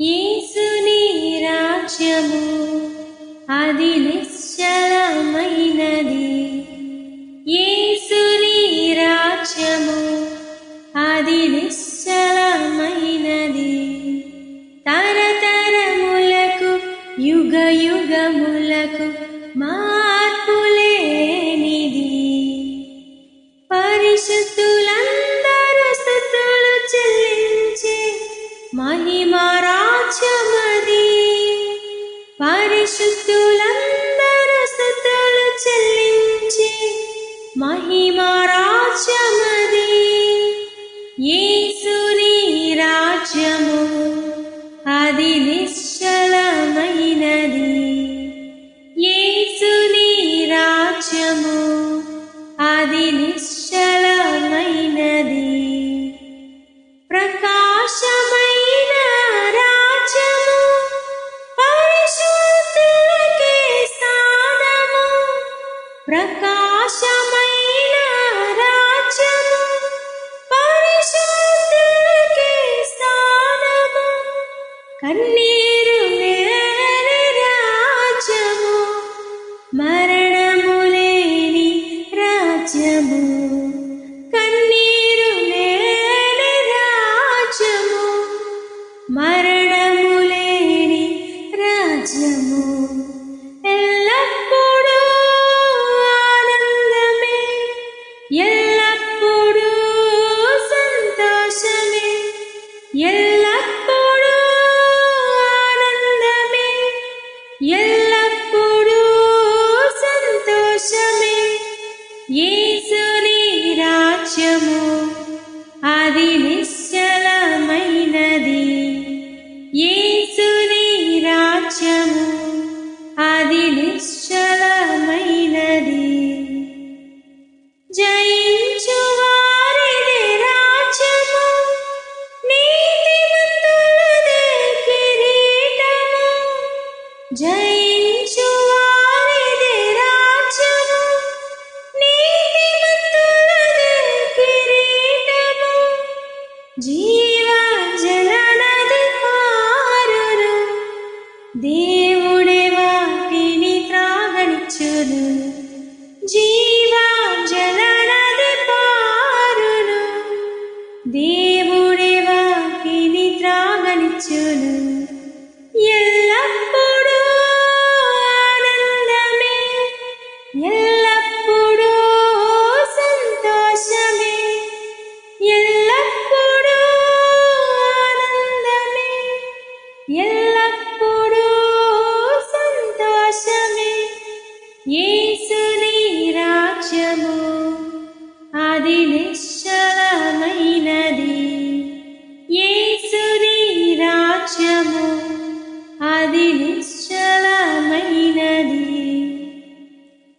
యేసుని రాజ్యము అది నిశ్చలమైనది. ఏసుని రాజ్యము అది నిశ్చలమైనది. ప్రకాశమైన రాజ్యము పరిశుద్ధులకే సాధము. ప్రకాశమ கண்ணீரும் జయించువారిదే రాజ్యము నీతిమంతులదే కిరీటము. జీవజలనది పారును దేవుడే వాటిని త్రాగనిచ్చును. జీవజలనది పారును దేవుడే వాటిని త్రాగనిచ్చును.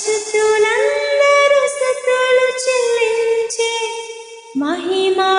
స్థుతులందరూ స్థుతులు చెల్లించే మహిమా